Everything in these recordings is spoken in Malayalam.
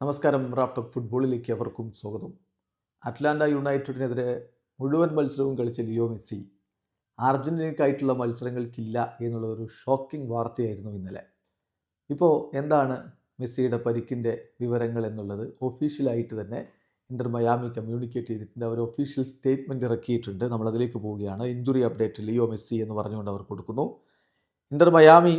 നമസ്കാരം റാഫ്റ്റ് ഓഫ് ഫുട്ബോളിലേക്ക് അവർക്കും സ്വാഗതം. അറ്റ്ലാന്റ യുണൈറ്റഡിനെതിരെ മുഴുവൻ മത്സരവും കളിച്ച ലിയോ മെസ്സി അർജന്റീനക്കായിട്ടുള്ള മത്സരങ്ങൾക്കില്ല എന്നുള്ള ഒരു ഷോക്കിംഗ് വാർത്തയായിരുന്നു ഇന്നലെ. ഇപ്പോൾ എന്താണ് മെസ്സിയുടെ പരിക്കിന്റെ വിവരങ്ങൾ എന്നുള്ളത്? ഒഫീഷ്യലായിട്ട് തന്നെ ഇന്റർ മയാമി കമ്മ്യൂണിക്കേറ്റ് ചെയ്തിട്ടുണ്ട്. അവർ ഒഫീഷ്യൽ സ്റ്റേറ്റ്മെന്റ് ഇറക്കിയിട്ടുണ്ട്. നമ്മളതിലേക്ക് പോവുകയാണ്. ഇഞ്ചുറി അപ്ഡേറ്റ് ലിയോ മെസ്സി എന്ന് പറഞ്ഞുകൊണ്ട് അവർ കൊടുക്കുന്നു. ഇന്റർ മയാമി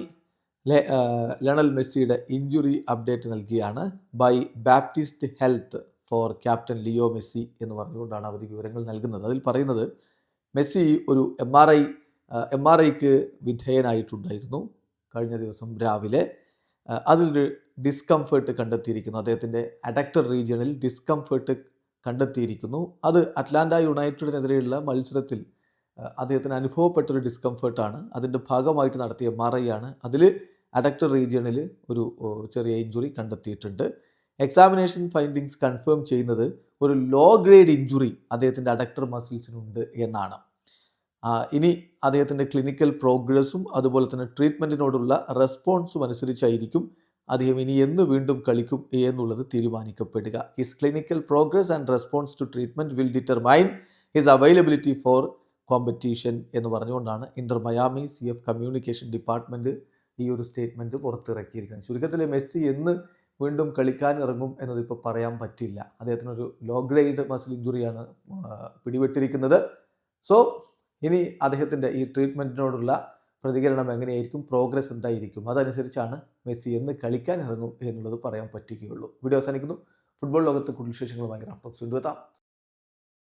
ലണൽ മെസ്സിയുടെ ഇഞ്ചുറി അപ്ഡേറ്റ് നൽകിയാണ് by Baptist Health for captain Leo Messi എന്ന് പറഞ്ഞുകൊണ്ടാണ് അവർ വിവരങ്ങൾ നൽകുന്നത്. അതിൽ പറയുന്നത് മെസ്സി ഒരു M R I M R ഐക്ക് വിധേയനായിട്ടുണ്ടായിരുന്നു കഴിഞ്ഞ ദിവസം രാവിലെ. അതിലൊരു ഡിസ്കംഫേർട്ട് കണ്ടെത്തിയിരിക്കുന്നു. അദ്ദേഹത്തിന്റെ അഡക്ടർ റീജിയണിൽ ഡിസ്കംഫേർട്ട് കണ്ടെത്തിയിരിക്കുന്നു. അത് അറ്റ്ലാന്റ യുണൈറ്റഡിനെതിരെയുള്ള മത്സരത്തിൽ അദ്ദേഹത്തിന് അനുഭവപ്പെട്ടൊരു ഡിസ്കംഫേർട്ടാണ് അതിന്റെ ഭാഗമായിട്ട് നടത്തിയ മറയാണ്. അതിൽ അഡക്ടർ റീജിയണിൽ ഒരു ചെറിയ ഇഞ്ചുറി കണ്ടെത്തിയിട്ടുണ്ട്. എക്സാമിനേഷൻ ഫൈൻഡിങ്സ് കൺഫേം ചെയ്യുന്നത് ഒരു ലോ ഗ്രേഡ് ഇഞ്ചുറി അദ്ദേഹത്തിന്റെ അഡക്ടർ മസിൽസിനുണ്ട് എന്നാണ്. ഇനി അദ്ദേഹത്തിന്റെ ക്ലിനിക്കൽ പ്രോഗ്രസ്സും അതുപോലെ തന്നെ ട്രീറ്റ്മെന്റിനോടുള്ള റെസ്പോൺസും അനുസരിച്ചായിരിക്കും അദ്ദേഹം ഇനി എന്ന് വീണ്ടും കളിക്കും എന്നുള്ളത് തീരുമാനിക്കപ്പെടുക. His clinical progress and response to treatment will determine his availability for competition എന്ന് പറഞ്ഞുകൊണ്ടാണ് inter Miami C F communication department ഈ ഒരു സ്റ്റേറ്റ്മെന്റ് പുറത്തിറക്കിയിരിക്കുന്നത്. ചുരുക്കത്തിൽ മെസ്സി എന്ന് വീണ്ടും കളിക്കാൻ ഇറങ്ങും എന്നത് ഇപ്പോൾ പറയാൻ പറ്റില്ല. അദ്ദേഹത്തിനൊരു ലോ ഗ്രേഡ് മസിൽ ഇഞ്ചുറിയാണ് പിടിപെട്ടിരിക്കുന്നത്. സോ ഇനി അദ്ദേഹത്തിന്റെ ഈ ട്രീറ്റ്മെന്റിനോടുള്ള പ്രതികരണം എങ്ങനെയായിരിക്കും? പ്രോഗ്രസ് എന്തായിരിക്കും? അതനുസരിച്ചാണ് മെസ്സി എന്ന് കളിക്കാൻ ഇറങ്ങും എന്നുള്ളത് പറയാൻ പറ്റുകയുള്ളൂ. വീഡിയോ അവസാനിക്കുന്നു. ഫുട്ബോൾ ലോകത്ത് കൂടുതൽ വിശേഷങ്ങളുമായി റാഫ്റ്റോക്സ് കൊണ്ടുവെത്താം